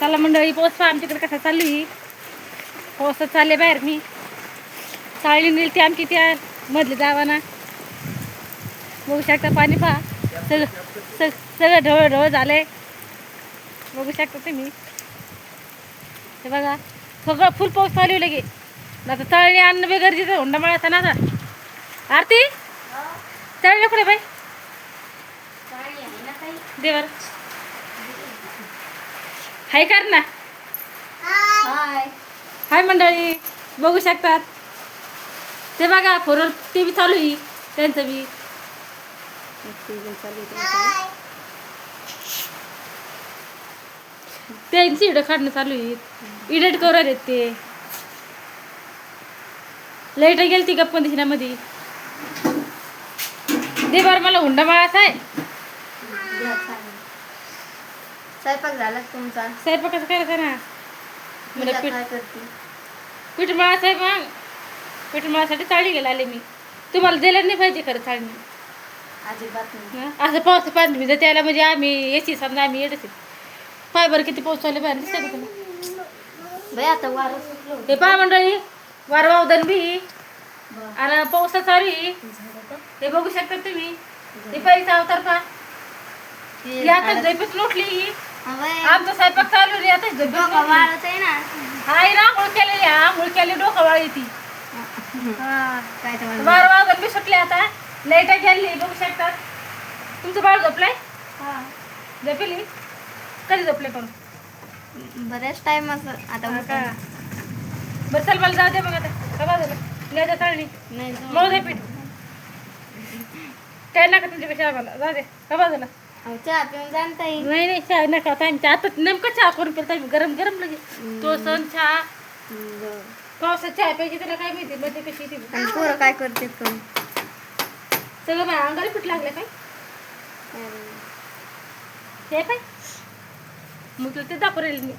चला मंडळी पहा आमच्याकडे. कसा चालू आहे पावसात चालले बाहेर मी. चाळी नेली ती आमची त्या मधले जावाना. बघू शकता पाणी पहा. सगळं सग सगळं ढवळ ढवळ झालंय. बघू शकता तुम्ही. हे बघा सगळं फुल पाऊस चालू लगे. आता तळणी आणणं बी गरजेचं हुंडा मळायचा ना आता. आरती? तळले कुठे बाई? देवर हाय कर ना हाय. हाय मंडळी बघू शकतात. ते बघा फोनवर ते बी चालू आहे. त्यांचं बी. चालू त्यांचं. त्यांची इडं काढणं चालू आहे. इडिट करू आहेत ते. लाइट गेली ती गप्पन दिसण्यामध्ये. दे बरं मला हुंडा माळाचा आहे. स्वयंपाक झाला तुमचा. स्वयंपाकाचं करायचं ना मला पीठ काय करते? पीठ मळाचं आहे मग पीठ मळासाठी चाळी गेला आले मी. तुम्हाला दिलं नाही पाहिजे खरं चाळणी अजिबात नाही. हं? असं पाऊस पाणी भिजत यायला म्हणजे आम्ही याची समजा आम्ही येतच पाय बरं किती पाऊस चालले बाहेर दिसतं का तुला बाई आता वारं सुटलं हे पहा मंडळी वारवावदन बी. आणि पावसा चालू आहे. झालं का? हे बघू शकता तुम्ही. हे पहिलीचा अवतार पहा. हे ही आता. झैपच लोटली ही आमचा स्वयंपाक चालू आहे आता डोकं लोटली. वाळत आहे ना हाय ना मुळ केलेली हा मुळ केली डोकं वाळी ती हा काय ते म्हणतात? बारा वाजून बी सुटले आता लाइट गेली बघू शकतात तुमचं बाळ झोपलाय हा. झोपेली कधी झोपले पण बऱ्याच टाइम आता. बरं चल मला जाऊ दे मग आता का बाजूला लिहायचं चालणी. मग पीठ काय नका तुमच्यापेक्षा आम्हाला जाऊ दे का बाजूला अहो, चहा पिऊन जाणता येईल. नाही नाही चहा नका आमच्या आता नेमकं चहा करून पिलता आम्ही गरम गरम लगे तो सण चहा. पावसात चहा पाहिजे त्याला काय माहिती मग कशी ती. आणि पोरं काय करते सगळं माझ्या अंगाला पीठ लागलं काय? ते काय मग तुला ते दाखवून राहील. मी